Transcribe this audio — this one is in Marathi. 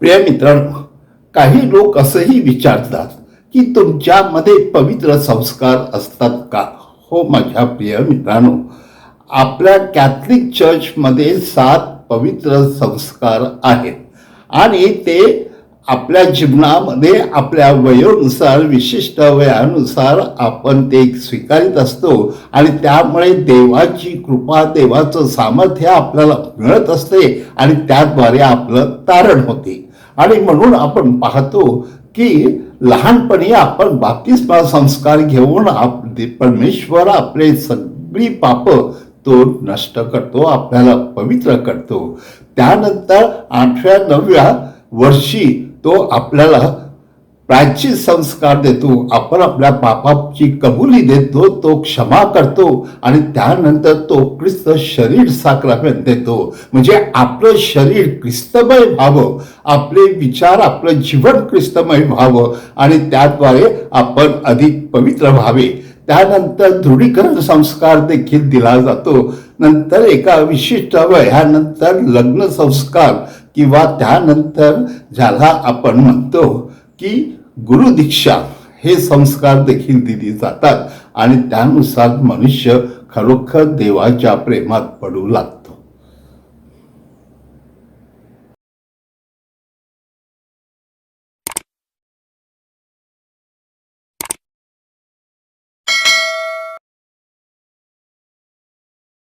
प्रिय मित्रांनो काही लोक असंही विचारतात की तुमच्यामध्ये पवित्र संस्कार असतात का? हो माझ्या प्रिय मित्रांनो आपल्या कॅथलिक चर्चमध्ये सात पवित्र संस्कार आहेत आणि ते आपल्या जीवनामध्ये आपल्या वयोनुसार विशिष्ट वयानुसार आपण ते स्वीकारित असतो आणि त्यामुळे देवाची कृपा देवाचं सामर्थ्य आपल्याला मिळत असते आणि त्याद्वारे आपलं तारण होते. आणि म्हणून आपण पाहतो की लहानपणी आपण बाप्तिस्मा संस्कार घेऊन आप परमेश्वर आपले सगळी पाप तो नष्ट करतो आपल्याला पवित्र करतो. त्यानंतर आठव्या नवव्या वर्षी तो आपल्याला प्राचीन संस्कार देतो आपण आपल्या पापाची कबुली देतो तो क्षमा करतो आणि त्यानंतर तो ख्रिस्त शरीर साक्रामेंट देतो. म्हणजे आपलं शरीर ख्रिस्तमय व्हावं आपले विचार आपलं जीवन ख्रिस्तमय व्हावं आणि त्याद्वारे आपण अधिक पवित्र व्हावे. त्यानंतर दृढीकरण संस्कार देखील दिला जातो. नंतर एका विशिष्ट वयानंतर लग्न संस्कार किंवा त्यानंतर ज्याला आपण म्हणतो की गुरुदीक्षा हे संस्कार देखील दिली जातात आणि त्यानुसार मनुष्य खरोखर देवाच्या प्रेमात पडू लागतो.